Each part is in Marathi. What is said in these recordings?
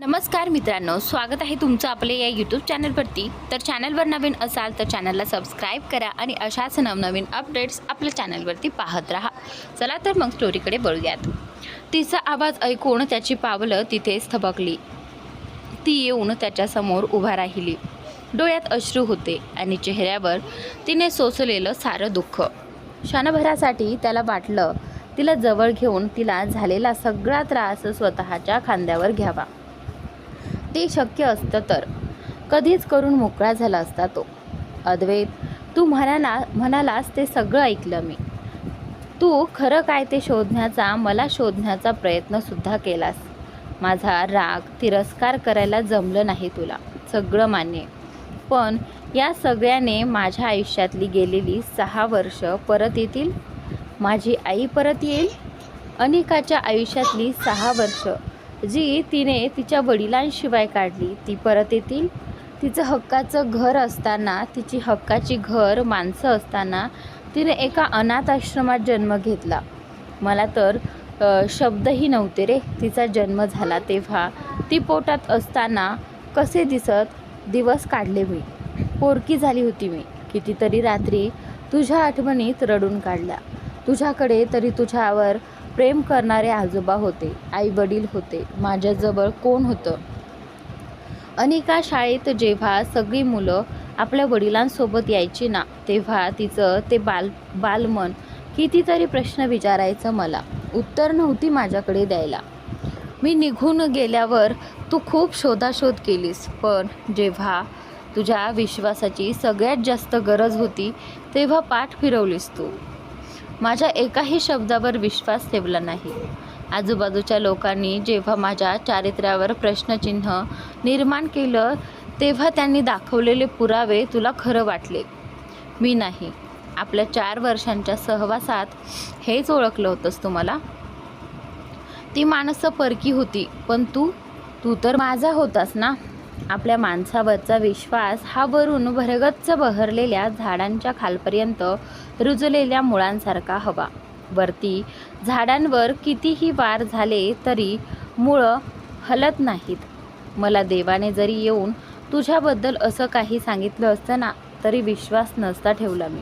नमस्कार मित्रांनो स्वागत आहे तुमचं आपल्या या यूट्यूब चॅनलवरती तर चॅनलवर नवीन असाल तर चॅनलला सबस्क्राईब करा आणि अशाच नवनवीन अपडेट्स आपल्या चॅनलवरती पाहत राहा. चला तर मग स्टोरीकडे बघूयात तिचा आवाज ऐकून त्याची पावलं तिथेच थबकली ती येऊन त्याच्यासमोर उभा राहिली. डोळ्यात अश्रू होते आणि चेहऱ्यावर तिने सोसलेलं सारं दुःख. क्षणभरासाठी त्याला वाटलं तिला जवळ घेऊन तिला झालेला सगळा त्रास स्वतःच्या खांद्यावर घ्यावा. ते शक्य असतं तर. कधीच करून मोकळा झाला असता तो. अद्वैत तू म्हणाला म्हणालास ते सगळं ऐकलं मी. तू खरं काय ते शोधण्याचा मला शोधण्याचा प्रयत्नसुद्धा केलास. माझा राग तिरस्कार करायला जमलं नाही तुला. सगळं मान्य पण या सगळ्याने माझ्या आयुष्यातली गेलेली सहा वर्ष परत येतील? माझी आई परत येईल? अनेकाच्या आयुष्यातली सहा वर्ष जी तिने तिच्या वडिलांशिवाय काढली. ती परत येतील. तिचं हक्काचं घर असताना तिची हक्काची घर माणसं असताना तिने एका अनाथ आश्रमात जन्म घेतला. मला तर शब्दही नव्हते रे. तिचा जन्म झाला तेव्हा. ती पोटात असताना कसे दिसत दिवस काढले मी. पोरकी झाली होती मी. कितीतरी रात्री तुझ्या आठवणीत रडून काढल्या. तुझ्याकडे तरी तुझ्यावर प्रेम करणारे आजोबा होते आई वडील होते माझ्याजवळ कोण होतं? अनिका शाळेत जेव्हा सगळी मुलं आपल्या वडिलांसोबत यायची ना तेव्हा तिचं ते बाल बालमन कितीतरी प्रश्न विचारायचं मला. उत्तर नव्हती माझ्याकडे द्यायला. मी निघून गेल्यावर तू खूप शोधाशोध केलीस पण जेव्हा तुझ्या विश्वासाची सगळ्यात जास्त गरज होती तेव्हा पाठ फिरवलीस तू. माझ्या एकाही शब्दावर विश्वास ठेवला नाही. आजूबाजूच्या लोकांनी जेव्हा माझ्या चारित्र्यावर प्रश्नचिन्ह निर्माण केलं तेव्हा त्यांनी दाखवलेले पुरावे तुला खरं वाटले. मी नाही. आपल्या चार वर्षांच्या सहवासात हेच ओळखलं होतंस तुम्हाला? ती माणसं परकी होती पण तू तू तर माझा होतास ना? आपल्या माणसावरचा विश्वास हा वरून भरगच्च बहरलेल्या झाडांच्या खालपर्यंत रुजलेल्या मुळांसारखा हवा. वरती झाडांवर कितीही वार झाले तरी मुळं हलत नाहीत. मला देवाने जरी येऊन तुझ्याबद्दल असं काही सांगितलं असतं ना तरी विश्वास नसता ठेवला मी.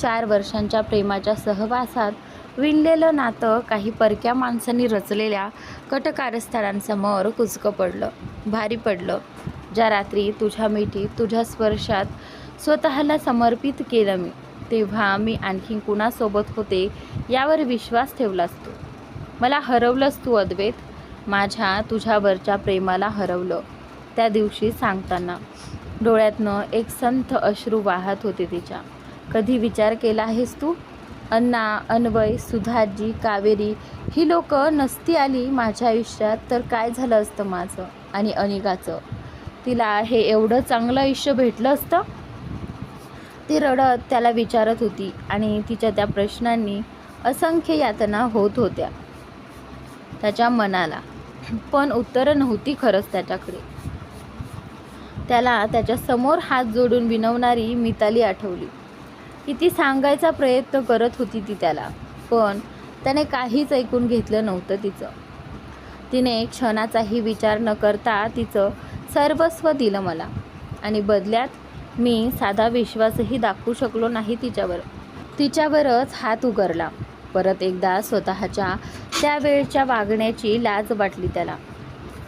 चार वर्षांच्या प्रेमाच्या सहवासात विणलेलं नातं काही परक्या माणसांनी रचलेल्या कटकारस्थानांसमोर कुचकं पडलं भारी पडलं. ज्या रात्री तुझ्या मिठीत तुझ्या स्पर्शात स्वतःला समर्पित केलं मी तेव्हा मी आणखी कुणासोबत होते यावर विश्वास ठेवलास तू मला हरवलंस तू अद्वैत. माझ्या तुझ्यावरच्या प्रेमाला हरवलं त्या दिवशी सांगताना. डोळ्यातनं एक संथ अश्रू वाहत होते तिच्या. कधी विचार केला आहेस तू? अण्णा अन्वय सुधाजी कावेरी ही लोक नसती आली माझ्या आयुष्यात तर काय झालं असतं माझं आणि अनिकाचं तिला हे एवढं चांगलं आयुष्य भेटलं असतं? ती रडत त्याला विचारत होती आणि तिच्या त्या प्रश्नांनी असंख्य यातना होत होत्या. त्याच्या मनाला. पण उत्तरं नव्हती खरंच त्याच्याकडे. त्याला त्याच्यासमोर हात जोडून विनवणारी मिताली आठवली. किती सांगायचा प्रयत्न करत होती ती त्याला. पण त्याने काहीच ऐकून घेतलं नव्हतं तिचं. तिने क्षणाचाही विचार न करता तिचं सर्वस्व दिलं मला. आणि बदल्यात मी साधा विश्वासही दाखवू शकलो नाही तिच्यावर. तिच्यावरच हात उगरला परत एकदा स्वतःच्या त्यावेळच्या वागण्याची लाज वाटली त्याला.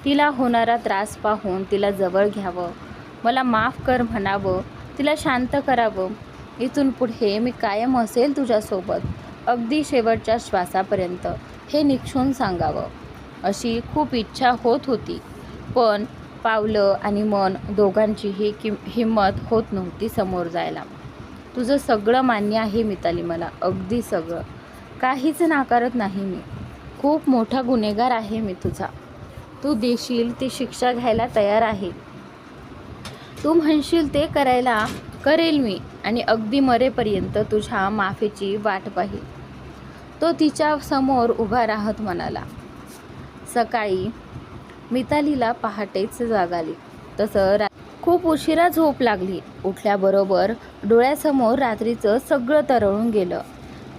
तिला होणारा त्रास पाहून तिला जवळ घ्यावं. मला माफ कर म्हणावं. तिला शांत करावं. इथून पुढे मी कायम असेल तुझ्यासोबत अगदी शेवटच्या श्वासापर्यंत हे निक्षून सांगावं. अशी खूप इच्छा होत होती. पण पावलं आणि मन दोघांचीही कि हिंमत होत नव्हती समोर जायला. तुझं सगळं मान्य आहे मिताली मला अगदी सगळं. काहीच नाकारत नाही मी. खूप मोठा गुन्हेगार आहे मी तुझा. तू देशील ती शिक्षा घ्यायला तयार आहे. तू म्हणशील ते करायला करेल मी आणि अगदी मरेपर्यंत तुझ्या माफीची वाट पाहिल. तो तिच्या समोर उभा राहत म्हणाला सकाळी मितालीला पहाटेच जाग आली. तसं रा खूप उशिरा झोप लागली. उठल्याबरोबर डोळ्यासमोर रात्रीचं सगळं तरळून गेलं.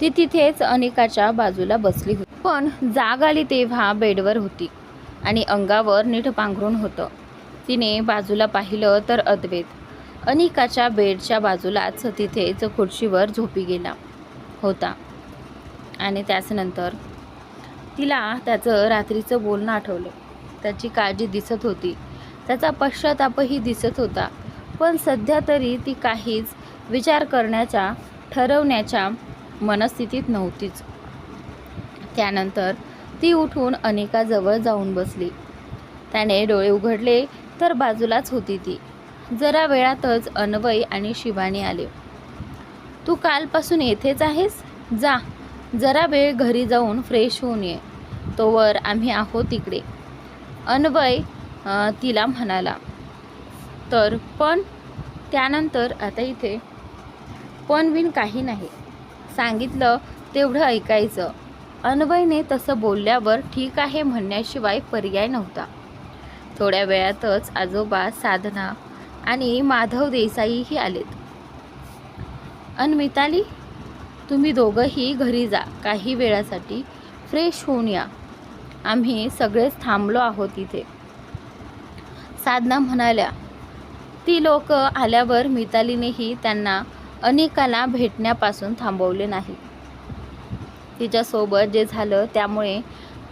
ती तिथेच अनिकाच्या बाजूला बसली होती. पण जाग आली तेव्हा बेडवर होती आणि अंगावर नीट पांघरून होतं. तिने बाजूला पाहिलं तर अद्वैत. अनिकाच्या बेडच्या बाजूलाच तिथेच खुर्शीवर झोपी गेला होता. आणि त्याचनंतर तिला त्याचं रात्रीचं बोलणं आठवलं. त्याची काळजी दिसत होती. त्याचा पश्चातापही दिसत होता. पण सध्या तरी ती काहीच विचार करण्याच्या ठरवण्याच्या मनस्थितीत नव्हतीच. त्यानंतर ती उठून अनिकाजवळ जाऊन बसली. त्याने डोळे उघडले तर बाजूलाच होती ती. जरा वेळातच अन्वय आणि शिवानी आले. तू कालपासून येथेच आहेस? जा. जरा वेळ घरी जाऊन फ्रेश होऊन ये. तोवर आम्ही आहोत तिकडे अन्वय तिला म्हणाला. तर पण त्यानंतर आता इथे पण बिन काही नाही. सांगितलं तेवढं ऐकायचं. अन्वयने तसं बोलल्यावर ठीक आहे म्हणण्याशिवाय पर्याय नव्हता. थोड्या वेळातच आजोबा साधना आणि माधव देसाईही आलेत. अन मिताली तुम्ही दोघंही घरी जा. काही वेळासाठी फ्रेश होऊन या. आम्ही सगळेच थांबलो आहोत इथे. साधना म्हणाल्या ती लोक आल्यावर मितालीनेही त्यांना अनेकाला भेटण्यापासून थांबवले नाही. तिच्यासोबत जे झालं त्यामुळे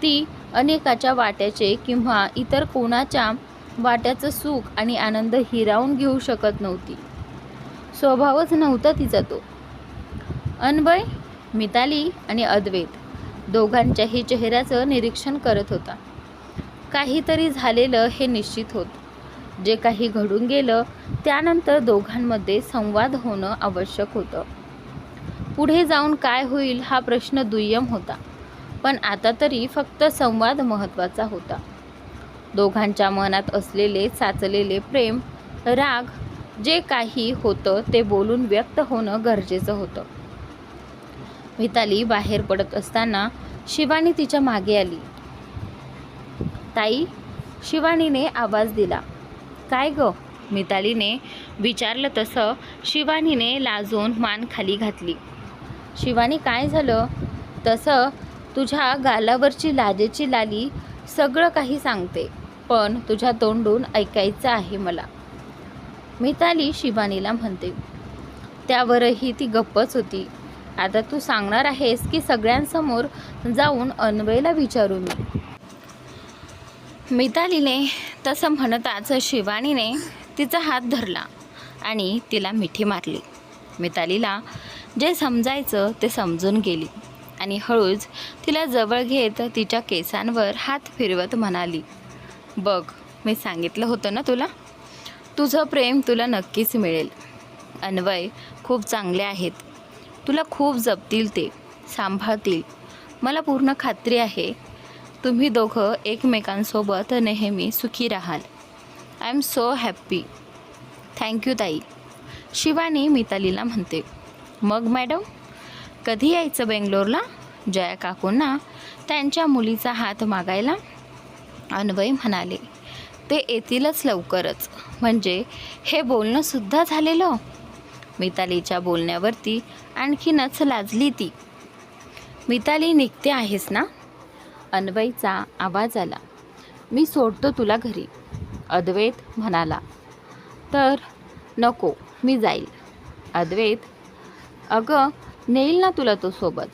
ती अनेकाच्या वाट्याचे किंवा इतर कोणाच्या वाट्याचं सुख आणि आनंद हिरावून घेऊ शकत नव्हती. स्वभावच नव्हता तिचा तो. अन्वय मिताली आणि अद्वैत दोघांच्याही चेहऱ्याचं निरीक्षण करत होता. काहीतरी झालेलं हे निश्चित होत. जे काही घडून गेलं त्यानंतर दोघांमध्ये संवाद होणं आवश्यक होतं. पुढे जाऊन काय होईल हा प्रश्न दुय्यम होता. पण आता तरी फक्त संवाद महत्त्वाचा होता. दोघांच्या मनात असलेले साचलेले प्रेम राग जे काही होतं ते बोलून व्यक्त होणं गरजेचं होतं. मिताली बाहेर पडत असताना शिवानी तिच्यामागे आली. ताई शिवानीने आवाज दिला. काय ग? मितालीने विचारलं तसं शिवानीने लाजून मान खाली घातली. शिवानी काय झालं? तसं तुझ्या गालावरची लाजेची लाली सगळं काही सांगते. पण तुझ्या तोंडून ऐकायचं आहे मला. मिताली शिवानीला म्हणते त्यावरही ती गप्पच होती. आता तू सांगणार आहेस की सगळ्यांसमोर जाऊन अन्वयला विचारू मी. मितालीने तसं म्हणताच शिवानीने तिचा हात धरला आणि तिला मिठी मारली. मितालीला जे समजायचं ते समजून गेली आणि हळूच तिला जवळ घेत तिच्या केसांवर हात फिरवत म्हणाली बघ मी सांगितलं होतं ना तुला? तुझं प्रेम तुला नक्कीच मिळेल. अन्वय खूप चांगले आहेत. तुला खूप जपतील ते सांभाळतील. मला पूर्ण खात्री आहे तुम्ही दोघं एकमेकांसोबत नेहमी सुखी राहाल. I am so happy thank you ताई. शिवानी मितालीला म्हणते मग मॅडम कधी यायचं बेंगलोरला? जया काकूंना त्यांच्या मुलीचा हात मागायला अन्वय म्हणाले ते येतीलच लवकरच. म्हणजे हे बोलणंसुद्धा झालेलं मितालीच्या बोलण्यावरती आणखीनच लाजली ती. मिताली निघते आहेस ना अन्वयचा आवाज आला. मी सोडतो तुला घरी अद्वैत म्हणाला. तर नको मी जाईल. अद्वैत अगं नेईल ना तुला तो सोबत.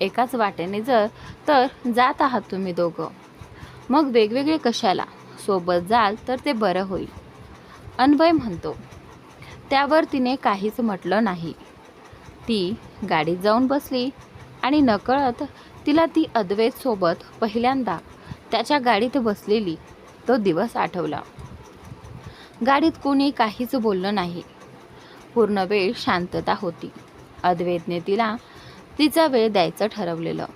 एकाच वाटेने जर तर जात आहात तुम्ही दोघं. मग वेगवेगळे कशाला? सोबत जाल तर ते बरं होईल. अन्वय म्हणतो त्यावर तिने काहीच म्हटलं नाही. ती गाडीत जाऊन बसली आणि नकळत तिला ती अद्वैतसोबत पहिल्यांदा त्याच्या गाडीत बसलेली तो दिवस आठवला. गाडीत कोणी काहीच बोललं नाही. पूर्ण वेळ शांतता होती. अद्वैतने तिला तिचा वेळ द्यायचं ठरवलेलं.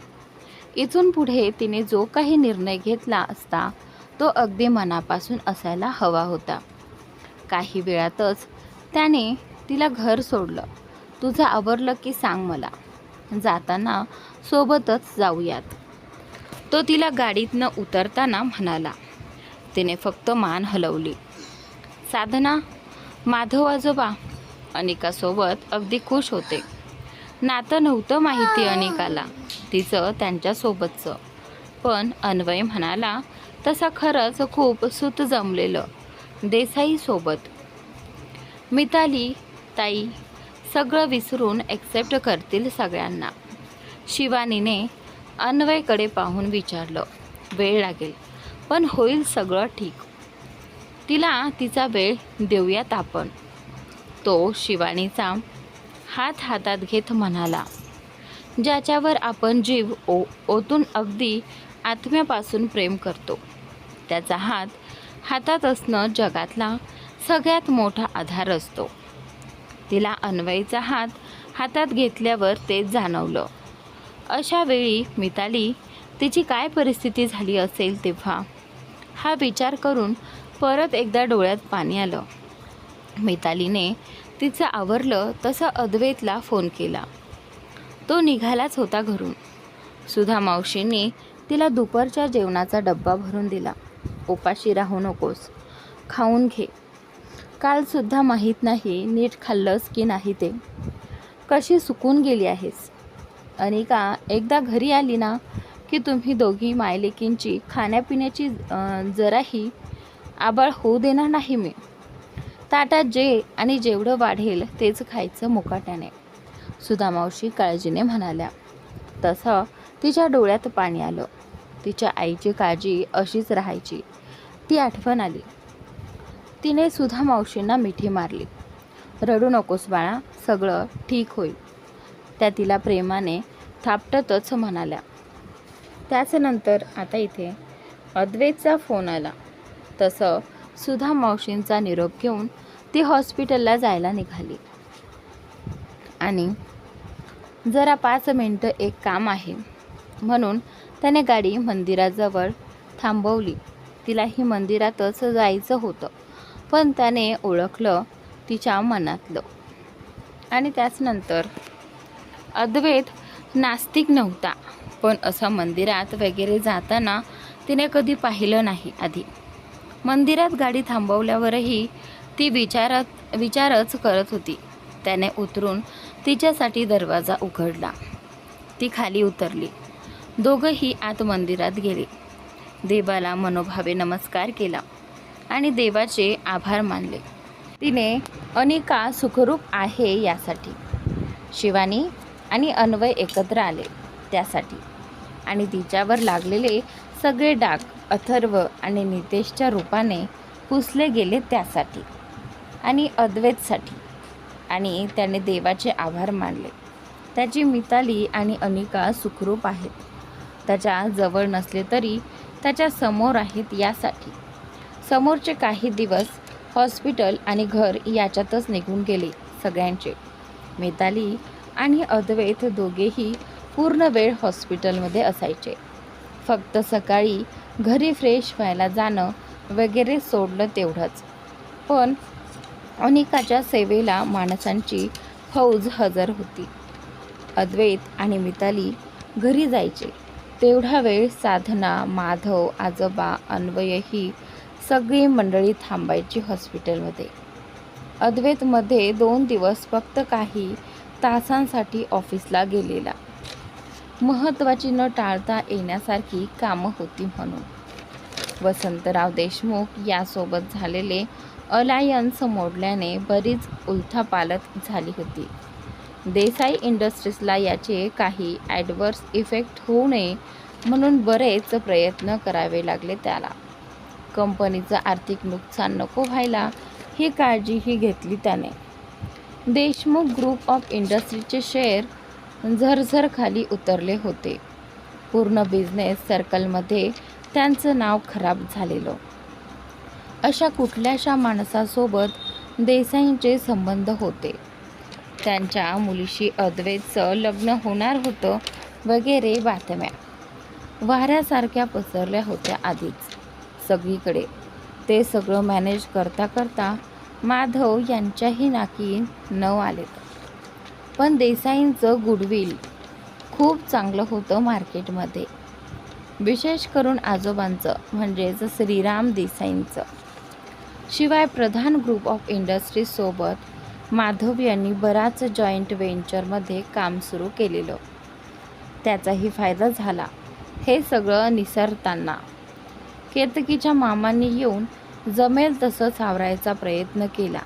इथून पुढे तिने जो काही निर्णय घेतला असता तो अगदी मनापासून असायला हवा होता. काही वेळातच त्याने तिला घर सोडलं. तुझं आवरलं की सांग मला. जाताना सोबतच जाऊयात. तो तिला गाडीतनं उतरताना म्हणाला. तिने फक्त मान हलवली. साधना माधव आजोबा अनिकासोबत अगदी खुश होते. नातं नव्हतं माहिती अनेकाला. तिचं त्यांच्यासोबतचं. पण अन्वय म्हणाला तसा खरंच खूप सुत जमलेलं. देसाईसोबत मिताली ताई सगळं विसरून ॲक्सेप्ट करतील सगळ्यांना. शिवानीने अन्वयकडे पाहून विचारलं वेळ लागेल पण होईल सगळं ठीक. तिला तिचा वेळ देऊयात आपण. तो शिवानीचा हात हातात घेत म्हणाला. ज्याच्यावर आपण जीव ओ ओतून अगदी आत्म्यापासून प्रेम करतो. त्याचा हात हातात असणं जगातला सगळ्यात मोठा आधार असतो. तिला अन्वयचा हात हातात घेतल्यावर तेच जाणवलं. अशा वेळी मिताली तिची काय परिस्थिती झाली असेल तेव्हा? हा विचार करून परत एकदा डोळ्यात पाणी आलं. मितालीने तिचं आवरलं तसं अद्वैतला फोन केला. तो निघालाच होता घरून. सुधा मावशींनी तिला दुपारच्या जेवणाचा डब्बा भरून दिला. उपाशी राहू नकोस. खाऊन घे. कालसुद्धा माहीत नाही नीट खाल्लंस की नाही ते. कशी सुकून गेली आहेस? अनिका एकदा घरी आली ना की तुम्ही दोघी मायलेकींची खाण्यापिण्याची जराही आबाळ होऊ देणार नाही मी. ताटात जे आणि जेवढं वाढेल तेच खायचं मुकाट्याने. सुधा मावशी काळजीने म्हणाल्या. तसं तिच्या डोळ्यात पाणी आलं. तिच्या आईची काळजी अशीच राहायची. ती आठवण आली. तिने सुधा मावशींना मिठी मारली. रडू नकोस बाळा सगळं ठीक होईल. त्या तिला प्रेमाने थापटतच म्हणाल्या. त्याचनंतर आता इथे अद्वैतचा फोन आला. तसं सुधा मावशींचा निरोप घेऊन ती हॉस्पिटलला जायला निघाली. आणि जरा पाच मिनटं एक काम आहे. म्हणून त्याने गाडी मंदिराजवळ थांबवली. तिलाही मंदिरातच जायचं होतं. पण त्याने ओळखलं तिच्या मनातलं. आणि त्याचनंतर अद्वैत नास्तिक नव्हता. पण असं मंदिरात वगैरे जाताना तिने कधी पाहिलं नाही आधी. मंदिरात गाडी थांबवल्यावरही ती विचारात विचारच करत होती. त्याने उतरून तिच्यासाठी दरवाजा उघडला. ती खाली उतरली. दोघंही आत मंदिरात गेले. देवाला मनोभावे नमस्कार केला आणि देवाचे आभार मानले. तिने अनिका सुखरूप आहे यासाठी. शिवानी आणि अन्वय एकत्र आले त्यासाठी. आणि तिच्यावर लागलेले सगळे डाग अथर्व आणि नितेशच्या रूपाने पुसले गेले त्यासाठी आणि अद्वैतसाठी. आणि त्याने देवाचे आभार मानले. त्याची मिताली आणि अनिका सुखरूप आहेत. त्याच्याजवळ नसले तरी त्याच्यासमोर आहेत यासाठी. समोरचे काही दिवस हॉस्पिटल आणि घर याच्यातच निघून गेले सगळ्यांचे. मिताली आणि अद्वैत दोघेही पूर्ण वेळ हॉस्पिटलमध्ये असायचे. फक्त सकाळी घरी फ्रेश व्हायला जाणं वगैरे सोडलं तेवढंच. पण अनिकाच्या सेवेला माणसांची फौज हजर होती. अद्वैत आणि मिताली घरी जायचे. तेवढा वेळ साधना माधव आजोबा अन्वयही सगळी मंडळी थांबायची हॉस्पिटलमध्ये. अद्वैतमध्ये दोन दिवस फक्त काही तासांसाठी ऑफिसला गेलेला. महत्त्वाची न टाळता येण्यासारखी कामं होती म्हणून. वसंतराव देशमुख यासोबत झालेले अलायन्स मोडल्याने बरीच उलथापालत झाली होती. देसाई इंडस्ट्रीजला याचे काही ॲडवर्स इफेक्ट होऊ नये म्हणून बरेच प्रयत्न करावे लागले त्याला. कंपनीचं आर्थिक नुकसान नको व्हायला ही काळजीही घेतली त्याने. देशमुख ग्रुप ऑफ इंडस्ट्रीचे शेअर झरझर खाली उतरले होते. पूर्ण बिझनेस सर्कलमध्ये त्यांचं नाव खराब झालेलं. अशा कुठल्याशा माणसासोबत देसाईंचे संबंध होते. त्यांच्या मुलीशी अद्वैतचं लग्न होणार होतं वगैरे बातम्या. वाऱ्यासारख्या पसरल्या होत्या आधीच. सगळीकडे ते सगळं मॅनेज करता करता माधव यांच्याही नाकी नव आलेत. पण देसाईंचं गुडविल खूप चांगलं होतं मार्केटमध्ये. विशेष करून आजोबांचं म्हणजेच श्रीराम देसाईंचं. शिवाय प्रधान ग्रुप ऑफ इंडस्ट्रीजसोबत माधव यांनी बराच जॉईंट व्हेंचरमध्ये काम सुरू केलेलं. त्याचाही फायदा झाला. हे सगळं निसरताना. केतकीच्या मामांनी येऊन जमेल तसं सावरायचा प्रयत्न केला.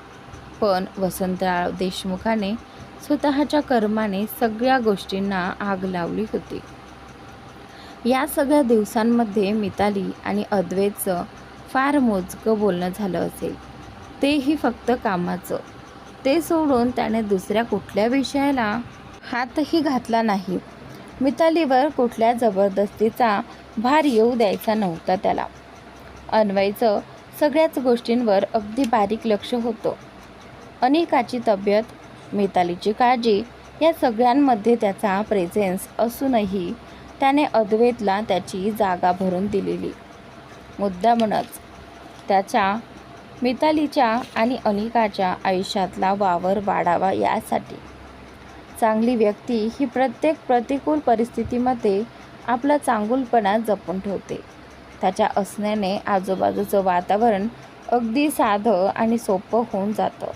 पण वसंतराव देशमुखाने स्वतःच्या कर्माने सगळ्या गोष्टींना आग लावली होती. या सगळ्या दिवसांमध्ये मिताली आणि अद्वैतचं फार मोजकं बोलणं झालं असेल. तेही फक्त कामाचं. ते सोडून त्याने दुसऱ्या कुठल्या विषयाला हातही घातला नाही. मितालीवर कुठल्या जबरदस्तीचा भार येऊ द्यायचा नव्हता त्याला. अन्वयचं सगळ्याच गोष्टींवर अगदी बारीक लक्ष होतं. अनेकाची तब्येत मितालीची काळजी या सगळ्यांमध्ये त्याचा प्रेझेन्स असूनही त्याने अद्वैतला त्याची जागा भरून दिलेली. मुद्दा मुद्दामूनच त्याच्या मितालीच्या आणि अनिकाच्या आयुष्यातला वावर वाढावा यासाठी. चांगली व्यक्ती ही प्रत्येक प्रतिकूल परिस्थितीमध्ये आपला चांगुलपणा जपून ठेवते. त्याच्या असण्याने आजूबाजूचं वातावरण अगदी साधं आणि सोपं होऊन जातं.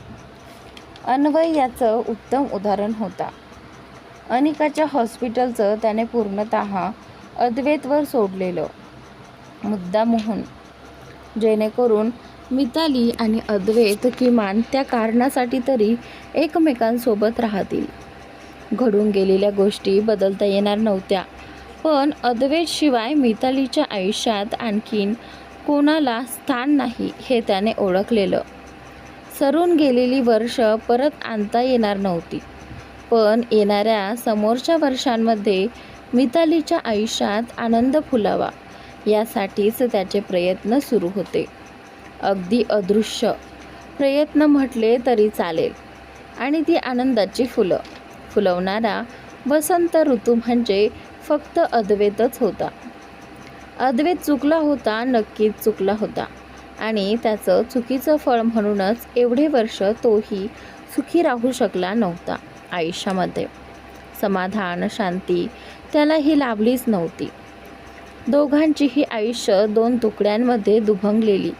अन्वय याचं उत्तम उदाहरण होता. अनिकाच्या हॉस्पिटलचं त्याने पूर्णत अद्वैतवर सोडलेलं. मुद्दा मोहन. जेणेकरून मिताली आणि अद्वैत किमान त्या कारणासाठी तरी एकमेकांसोबत राहतील. घडून गेलेल्या गोष्टी बदलता येणार नव्हत्या. पण अद्वैतशिवाय मितालीच्या आयुष्यात आणखीन कोणाला स्थान नाही हे त्याने ओळखलेलं. सरून गेलेली वर्ष परत आणता येणार नव्हती. पण येणाऱ्या समोरच्या वर्षांमध्ये मितालीच्या आयुष्यात आनंद फुलावा यासाठीच त्याचे प्रयत्न सुरू होते. अगदी अदृश्य. प्रयत्न म्हटले तरी चालेल. आणि ती आनंदाची फुलं. फुलवणारा वसंत ऋतू म्हणजे फक्त अद्वैतच होता. अद्वैत चुकला होता नक्कीच चुकला होता. आणि त्याचं चुकीचं फळ म्हणूनच एवढे वर्ष तोही सुखी राहू शकला नव्हता आयुष्यामध्ये. समाधान शांती त्याला ही लाभलीच नव्हती. दोघांचीही आयुष्य दोन तुकड्यांमध्ये दुभंगलेली.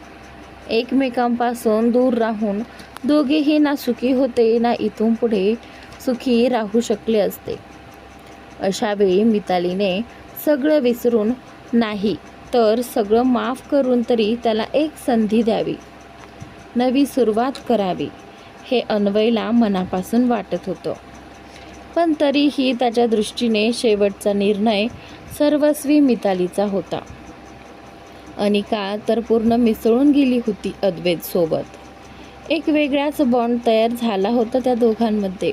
एकमेकांपासून दूर राहून दोघेही ना सुखी होते ना इथून पुढे सुखी राहू शकले असते. अशावेळी मितालीने सगळं विसरून नाही तर सगळं माफ करून तरी त्याला एक संधी द्यावी. नवी सुरुवात करावी हे अन्वयला मनापासून वाटत होतं. पण तरीही त्याच्या दृष्टीने शेवटचा निर्णय सर्वस्वी मितालीचा होता. अनिका तर पूर्ण मिसळून गेली होती अद्वैतसोबत एक वेगळाच बॉन्ड तयार झाला होता त्या दोघांमध्ये.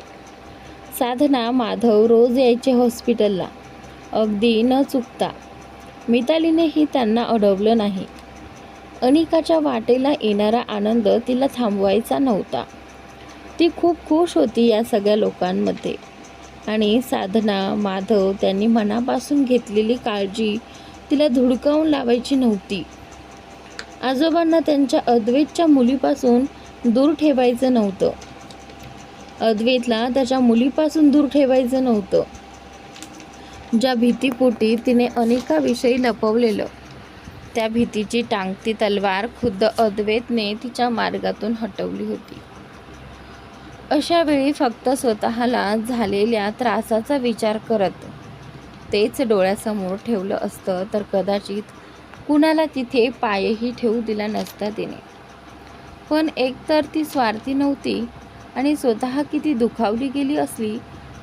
साधना माधव रोज यायचे हॉस्पिटलला अगदी न चुकता मितालीनेही त्यांना अडवलं नाही. अनिकाच्या वाटेला येणारा आनंद तिला थांबवायचा नव्हता. ती खूप खुश होती या सगळ्या लोकांमध्ये आणि साधना माधव त्यांनी मनापासून घेतलेली काळजी तिला धुडकावून लावायची नव्हती. आजोबांना त्यांच्या अद्वैतच्या मुलीपासून दूर ठेवायचं नव्हतं. अद्वैतला त्याच्या मुलीपासून दूर ठेवायचं नव्हतं. ज्या भीतीपोटी तिने अनेकाविषयी लपवलेलं. त्या भीतीची टांगती तलवार खुद्द अद्वैतने तिच्या मार्गातून हटवली होती. अशा वेळी फक्त स्वतःला झालेल्या त्रासाचा विचार करत तेच डोळ्यासमोर ठेवलं असतं तर कदाचित कुणाला तिथे पायही ठेवू दिला नसता तिने. पण एकतर ती स्वार्थी नव्हती आणि स्वतः किती दुखावली गेली असली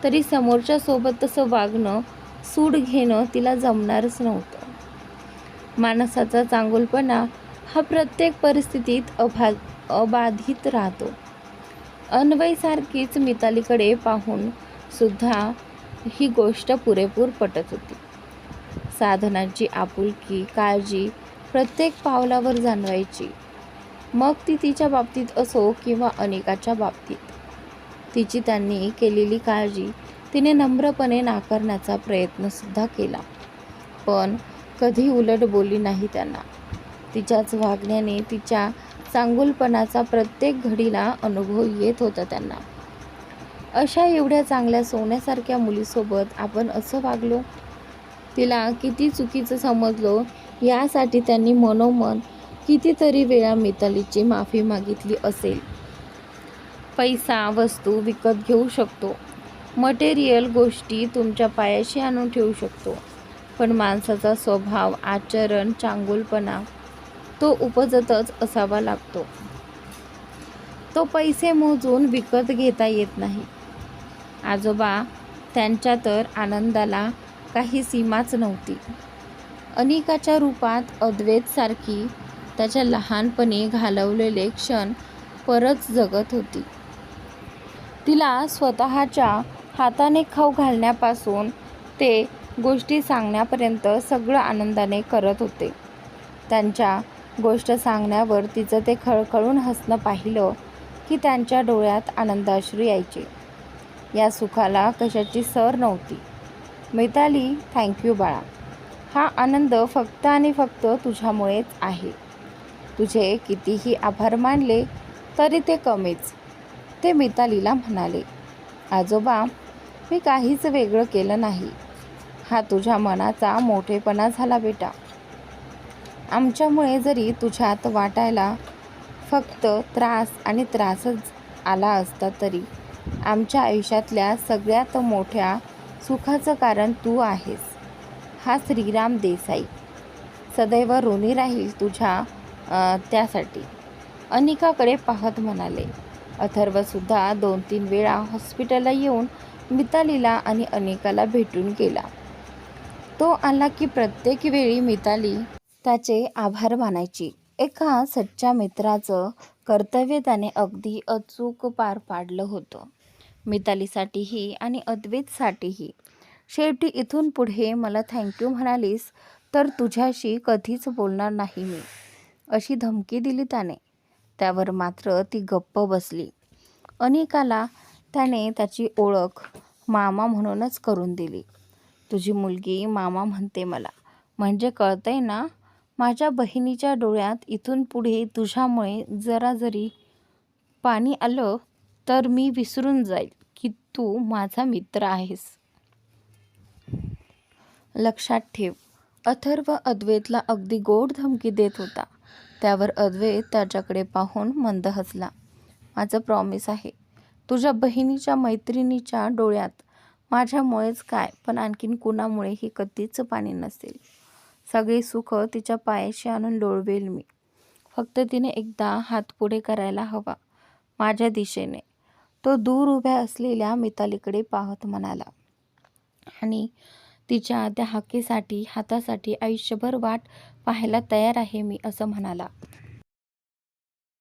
तरी समोरच्यासोबत तसं वागणं सूड घेणं तिला जमणारच नव्हतं. माणसाचा चांगुलपणा हा प्रत्येक परिस्थितीत अभा अबाधित राहतो. अन्वयसारखीच मितालीकडे पाहून सुद्धा ही गोष्ट पुरेपूर पटत होती. साधनाची आपुलकी काळजी प्रत्येक पावलावर जाणवायची. मग ती तिच्या बाबतीत असो किंवा अनेकाच्या बाबतीत. तिची त्यांनी केलेली काळजी तिने नम्रपणे नाकारण्याचा प्रयत्नसुद्धा केला. पण कधी उलट बोलली नाही त्यांना. तिच्याच वागण्याने तिच्या चांगुलपणाचा प्रत्येक घडीला अनुभव येत होता त्यांना. अशा एवढ्या चांगल्या सोन्यासारख्या मुलीसोबत आपण असं वागलो? तिला किती चुकीचं समजलो यासाठी त्यांनी मनोमन कितीतरी वेळा मितालीची माफी मागितली असेल. पैसा वस्तू विकत घेऊ शकतो. मटेरियल गोष्टी तुमच्या पायाशी आणून ठेवू शकतो. पण माणसाचा स्वभाव आचरण चांगुलपणा तो उपजतच असावा लागतो. तो पैसे मोजून विकत घेता येत नाही. आजोबा त्यांच्या तर आनंदाला काही सीमाच नव्हती. अनिकाच्या रूपात अद्वैतसारखी त्याच्या लहानपणी घालवलेले क्षण परत जगत होती. तिला स्वतःच्या हाताने खाऊ घालण्यापासून ते गोष्टी सांगण्यापर्यंत सगळं आनंदाने करत होते. त्यांच्या गोष्ट सांगण्यावर तिचं ते खळखळून हसणं पाहिलं की त्यांच्या डोळ्यात आनंदाश्रू यायचे. या सुखाला कशाची सर नव्हती. मिताली थँक्यू बाळा. हा आनंद फक्त आणि फक्त तुझ्यामुळेच आहे. तुझे कितीही आभार मानले तरी ते कमीच ते मितालीला म्हणाले. आजोबा मी काहीच वेगळं केलं नाही. हा तुझ्या मनाचा मोठेपणा झाला बेटा. आमच्यामुळे जरी तुझ्यात वाटायला फक्त त्रास आणि त्रासच आला असता तरी आमच्या आयुष्यातल्या सगळ्यात मोठ्या सुखाचं कारण तू आहेस. हा श्रीराम देसाई. सदैव ऋणी राहील तुझ्या त्यासाठी. अनिकाकडे पाहत म्हणाले. अथर्वसुद्धा दोन तीन वेळा हॉस्पिटलला येऊन मितालीला आणि अनेकाला भेटून गेला. तो आला की प्रत्येक वेळी मिताली त्याचे आभार मानायची. एका सच्च्या मित्राचं कर्तव्य त्याने अगदी अचूक पार पाडलं होतं. मितालीसाठीही आणि अद्वैतसाठीही. शेवटी इथून पुढे मला थँक्यू म्हणालीस तर तुझ्याशी कधीच बोलणार नाही मी अशी धमकी दिली त्याने. त्यावर मात्र ती गप्प बसली. अनेकाला त्याने त्याची ओळख मामा म्हणूनच करून दिली. तुझी मुलगी मामा म्हणते मला. म्हणजे कळतंय ना माझ्या बहिणीच्या डोळ्यात इथून पुढे तुझ्यामुळे जरा जरी पाणी आलं तर मी विसरून जाईल की तू माझा मित्र आहेस. लक्षात ठेव अथर्व अद्वैतला अगदी गोड धमकी देत होता. त्यावर अद्वैत त्याच्याकडे पाहून मंद हसला. माझं प्रॉमिस आहे तुझ्या बहिणीच्या मैत्रिणीच्या डोळ्यात माझ्यामुळेच काय पण आणखीन कुणामुळे हे कधीच पाणी नसेल. सगळे सुख तिच्या पायाशी आणून लोळवेल मी. फक्त तिने एकदा हात पुढे करायला हवा माझ्या दिशेने. तो दूर उभ्या असलेल्या मितालीकडे पाहत म्हणाला. आणि तिच्या त्या हाकेसाठी हातासाठी आयुष्यभर वाट पाहायला तयार आहे मी असं म्हणाला.